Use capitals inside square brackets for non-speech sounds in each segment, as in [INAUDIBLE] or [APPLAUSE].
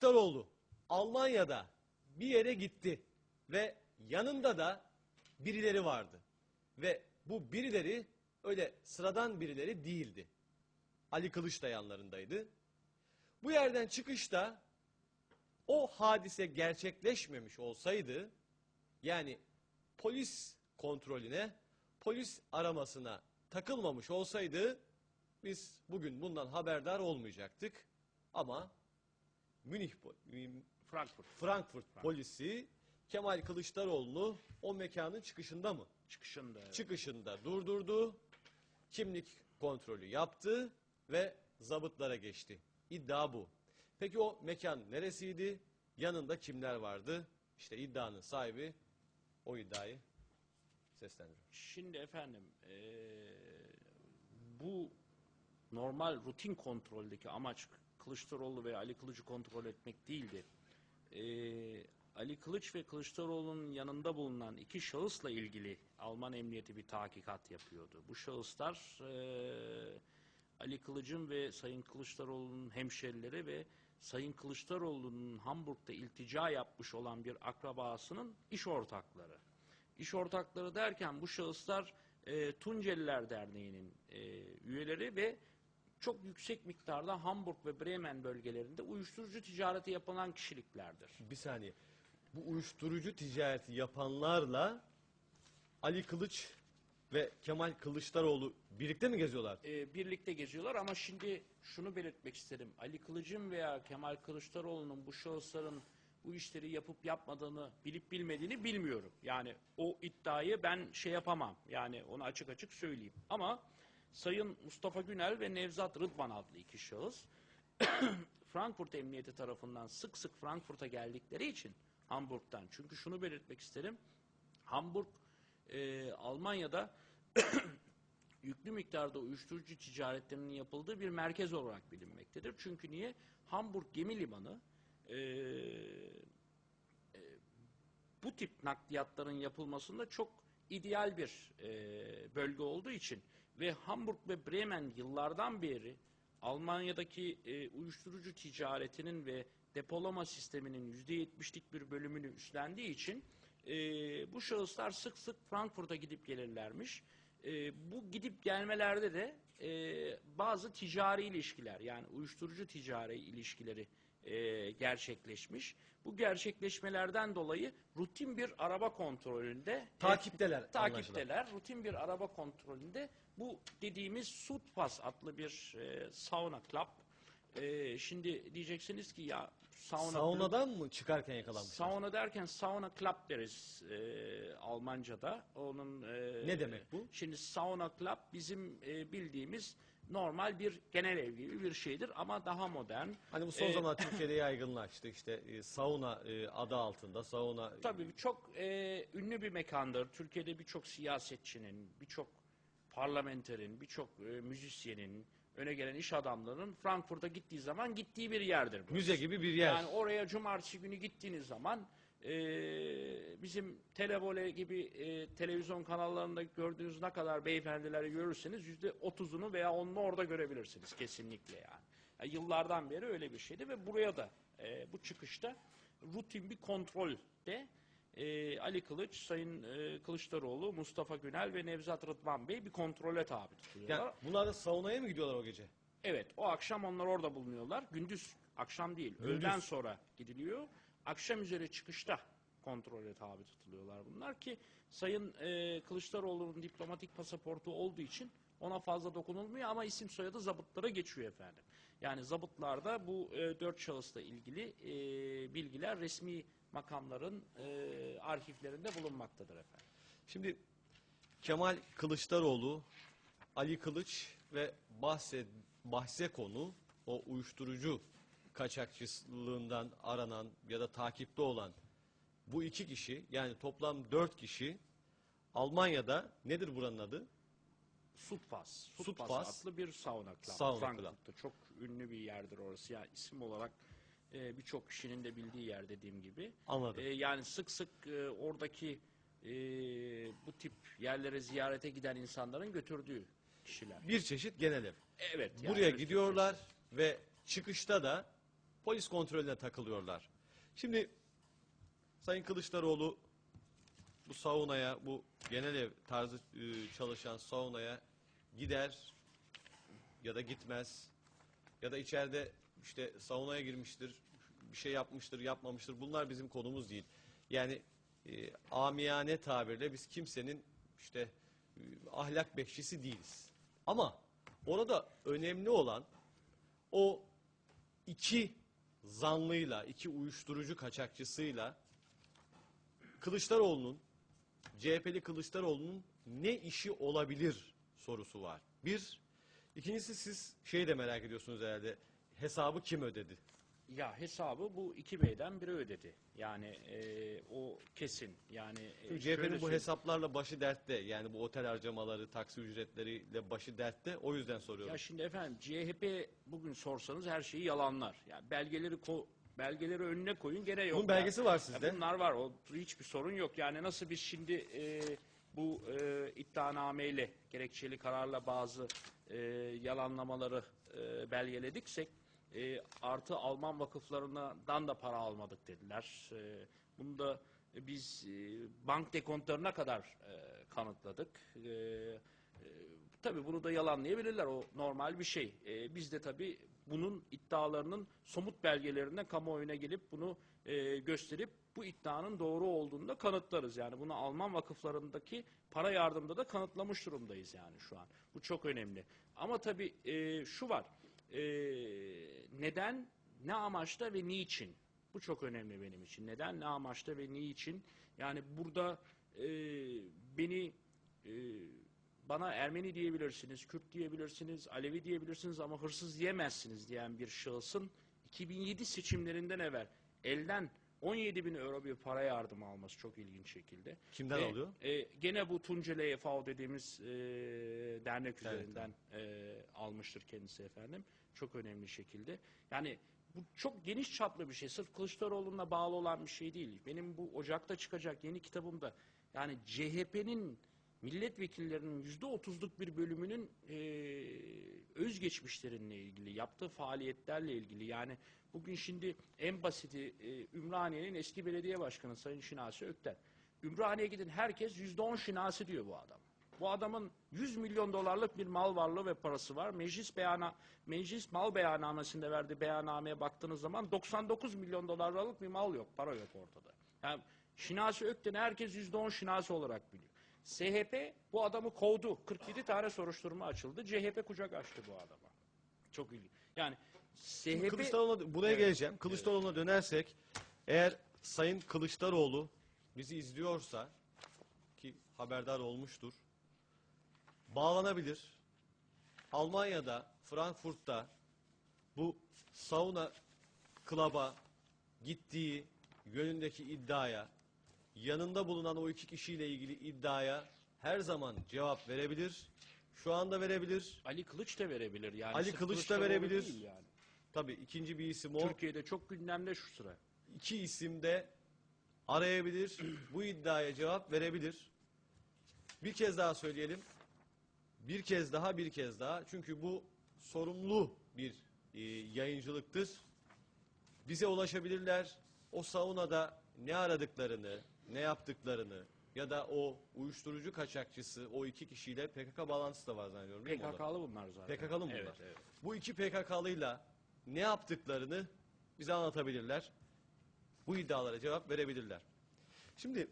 Kılıçdaroğlu Almanya'da bir yere gitti ve yanında da birileri vardı. Ve bu birileri öyle sıradan birileri değildi. Ali Kılıç da yanlarındaydı. Bu yerden çıkışta o hadise gerçekleşmemiş olsaydı yani polis kontrolüne, polis aramasına takılmamış olsaydı biz bugün bundan haberdar olmayacaktık. Ama Münih Frankfurt Frankfurt polisi Kemal Kılıçdaroğlu'nu o mekanın çıkışında mı? çıkışında. evet. Çıkışında durdurdu, kimlik kontrolü yaptı ve zabıtlara geçti. İddia bu. Peki o mekan neresiydi? Yanında kimler vardı? İşte iddianın sahibi o iddiayı seslendiriyor. Şimdi efendim eee, bu normal rutin kontroldeki amaç Kılıçdaroğlu ve Ali Kılıç'ı kontrol etmek değildi. Eee, Ali Kılıç ve Kılıçdaroğlu'nun yanında bulunan iki şahısla ilgili Alman emniyeti bir tahkikat yapıyordu. Bu şahıslar eee, Ali Kılıç'ın ve Sayın Kılıçdaroğlu'nun hemşerileri ve Sayın Kılıçdaroğlu'nun Hamburg'da iltica yapmış olan bir akrabasının iş ortakları. İş ortakları derken bu şahıslar e, Tunceliler Derneği'nin e, üyeleri ve çok yüksek miktarda Hamburg ve Bremen bölgelerinde uyuşturucu ticareti yapılan kişiliklerdir. Bir saniye. Bu uyuşturucu ticareti yapanlarla Ali Kılıç ve Kemal Kılıçdaroğlu birlikte mi geziyorlar? E, birlikte geziyorlar ama şimdi şunu belirtmek isterim. Ali Kılıç'ın veya Kemal Kılıçdaroğlu'nun bu şahısların bu işleri yapıp yapmadığını bilip bilmediğini bilmiyorum. Yani o iddiayı ben şey yapamam. Yani onu açık açık söyleyeyim. Ama Sayın Mustafa Günel ve Nevzat Rıdvan adlı iki şahıs [CLEARS THROAT] Frankfurt Emniyeti tarafından sık sık Frankfurt'a geldikleri için Hamburg'dan. Çünkü şunu belirtmek isterim. Hamburg e, Almanya'da [CLEARS THROAT] yüklü miktarda uyuşturucu ticaretlerinin yapıldığı bir merkez olarak bilinmektedir. Çünkü niye? Hamburg gemi limanı e, e, bu tip nakliyatların yapılmasında çok ideal bir e, bölge olduğu için ve Hamburg ve Bremen yıllardan beri Almanya'daki e, uyuşturucu ticaretinin ve depolama sisteminin %70'lik bir bölümünü üstlendiği için e, bu şahıslar sık sık Frankfurt'a gidip gelirlermiş. E, bu gidip gelmelerde de e, bazı ticari ilişkiler yani uyuşturucu ticari ilişkileri e, gerçekleşmiş. Bu gerçekleşmelerden dolayı rutin bir araba kontrolünde Takipteler, e, takipteler. Rutin bir araba kontrolünde bu dediğimiz Sudpass adlı bir e, sauna club. E, şimdi diyeceksiniz ki ya sauna Saunadan mı çıkarken yakalanmışlar? Sauna derken sauna club deriz e, Almanca'da. Onun e, Ne demek bu? Şimdi sauna club bizim e, bildiğimiz normal bir genel ev gibi bir şeydir ama daha modern. Hani bu son E, zaman [LAUGHS] Türkiye'de yaygınlaştı işte e, sauna e, adı altında sauna Tabii çok e, ünlü bir mekandır. Türkiye'de birçok siyasetçinin, birçok parlamenterin, birçok e, müzisyenin, öne gelen iş adamlarının Frankfurt'a gittiği zaman gittiği bir yerdir. burası. müze gibi bir yer. Yani oraya cumartesi günü gittiğiniz zaman e, bizim televole gibi e, televizyon kanallarında gördüğünüz ne kadar beyefendileri görürseniz yüzde otuzunu veya onunu orada görebilirsiniz kesinlikle yani. Yani Yıllardan beri öyle bir şeydi ve buraya da e, bu çıkışta rutin bir kontrolde e, Ali Kılıç, Sayın e, Kılıçdaroğlu, Mustafa Günel ve Nevzat Rıdvan Bey bir kontrole tabi tutuluyorlar. Yani bunlar da saunaya mı gidiyorlar o gece? Evet, o akşam onlar orada bulunuyorlar. Gündüz, akşam değil, öğleden sonra gidiliyor. Akşam üzeri çıkışta kontrole tabi tutuluyorlar bunlar ki Sayın e, Kılıçdaroğlu'nun diplomatik pasaportu olduğu için ona fazla dokunulmuyor ama isim soyadı zabıtlara geçiyor efendim. Yani zabıtlarda bu e, dört şahısla ilgili e, bilgiler resmi makamların e, arşivlerinde bulunmaktadır efendim. Şimdi Kemal Kılıçdaroğlu, Ali Kılıç ve bahse, bahse konu o uyuşturucu kaçakçılığından aranan ya da takipte olan bu iki kişi yani toplam dört kişi Almanya'da nedir buranın adı? Sutfass. Sutfass. Sutfass adlı bir sauna club. Sauna Frankfurt'ta çok ünlü bir yerdir orası. Yani isim olarak e, birçok kişinin de bildiği yer dediğim gibi. Anladım. E, yani sık sık e, oradaki e, bu tip yerlere ziyarete giden insanların götürdüğü kişiler. Bir çeşit genel ev. Evet. yani Buraya gidiyorlar ve çıkışta da polis kontrolüne takılıyorlar. Şimdi Sayın Kılıçdaroğlu bu saunaya, bu genel ev tarzı e, çalışan saunaya gider ya da gitmez ya da içeride işte saunaya girmiştir, bir şey yapmıştır, yapmamıştır. Bunlar bizim konumuz değil. Yani e, amiyane tabirle biz kimsenin işte e, ahlak bekçisi değiliz. Ama orada önemli olan o iki zanlıyla, iki uyuşturucu kaçakçısıyla Kılıçdaroğlu'nun, CHP'li Kılıçdaroğlu'nun ne işi olabilir sorusu var. Bir. İkincisi siz şey de merak ediyorsunuz herhalde. Hesabı kim ödedi? Ya hesabı bu iki beyden biri ödedi. Yani e, o kesin. Yani e, Çünkü CHP'nin bu hesaplarla başı dertte. Yani bu otel harcamaları, taksi ücretleriyle başı dertte. O yüzden soruyorum. Ya şimdi efendim CHP bugün sorsanız her şeyi yalanlar. Yani belgeleri ko- belgeleri önüne koyun gene yok. Bunun belgesi var Ya sizde. bunlar var. O hiçbir sorun yok. Yani nasıl biz şimdi e, bu e, iddianameyle gerekçeli kararla bazı e, yalanlamaları e, belgelediksek e, artı Alman vakıflarından da para almadık dediler. E, bunu da biz e, bank dekontlarına kadar e, kanıtladık. E, e, tabii bunu da yalanlayabilirler. O normal bir şey. E, biz de tabii bunun iddialarının somut belgelerine kamuoyuna gelip bunu e, gösterip bu iddianın doğru olduğunu da kanıtlarız. Yani bunu Alman vakıflarındaki para yardımda da kanıtlamış durumdayız yani şu an. Bu çok önemli. Ama tabii e, şu var. E, neden, ne amaçla ve niçin? Bu çok önemli benim için. Neden, ne amaçla ve niçin? Yani burada e, beni e, bana Ermeni diyebilirsiniz, Kürt diyebilirsiniz, Alevi diyebilirsiniz ama hırsız diyemezsiniz diyen bir şahısın 2007 seçimlerinden evvel elden 17 bin euro bir para yardımı alması çok ilginç şekilde. Kimden Ve, alıyor? e, gene bu Tunceli EFAO dediğimiz e, dernek Evet, üzerinden e, almıştır kendisi efendim. Çok önemli şekilde. Yani bu çok geniş çaplı bir şey. Sırf Kılıçdaroğlu'na bağlı olan bir şey değil. Benim bu Ocak'ta çıkacak yeni kitabımda yani CHP'nin milletvekillerinin yüzde otuzluk bir bölümünün e, özgeçmişlerinle ilgili, yaptığı faaliyetlerle ilgili yani bugün şimdi en basiti e, Ümraniye'nin eski belediye başkanı Sayın Şinasi Ökten. Ümraniye'ye gidin herkes yüzde on şinasi diyor bu adam. Bu adamın 100 milyon dolarlık bir mal varlığı ve parası var. Meclis beyana, meclis mal beyannamesinde verdiği beyannameye baktığınız zaman 99 milyon dolarlık bir mal yok, para yok ortada. Yani Şinasi Ökten'i herkes yüzde on şinasi olarak biliyor. SHP bu adamı kovdu. 47 tane soruşturma açıldı. CHP kucak açtı bu adama. Çok ilginç. Yani CHP Kılıçdaroğlu'na buraya Evet. geleceğim. Kılıçdaroğlu'na dönersek eğer Sayın Kılıçdaroğlu bizi izliyorsa ki haberdar olmuştur. Bağlanabilir. Almanya'da, Frankfurt'ta bu sauna klaba gittiği yönündeki iddiaya, yanında bulunan o iki kişiyle ilgili iddiaya her zaman cevap verebilir. Şu anda verebilir. Ali Kılıç da verebilir yani. Ali Sırf Kılıç da verebilir. değil Yani. Tabii ikinci bir isim o. Türkiye'de çok gündemde şu sıra. iki isim de arayabilir, bu iddiaya cevap verebilir. Bir kez daha söyleyelim. Bir kez daha, bir kez daha. Çünkü bu sorumlu bir e, yayıncılıktır. Bize ulaşabilirler. O saunada ne aradıklarını, ne yaptıklarını ya da o uyuşturucu kaçakçısı, o iki kişiyle PKK bağlantısı da var zannediyorum. değil mi? PKK'lı bunlar zaten. PKK'lı mı bunlar? Evet, evet. Bu iki PKK'lıyla ne yaptıklarını bize anlatabilirler. Bu iddialara cevap verebilirler. Şimdi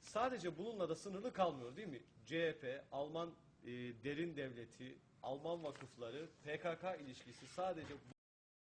sadece bununla da sınırlı kalmıyor değil mi? CHP, Alman e, derin devleti, Alman vakıfları, PKK ilişkisi sadece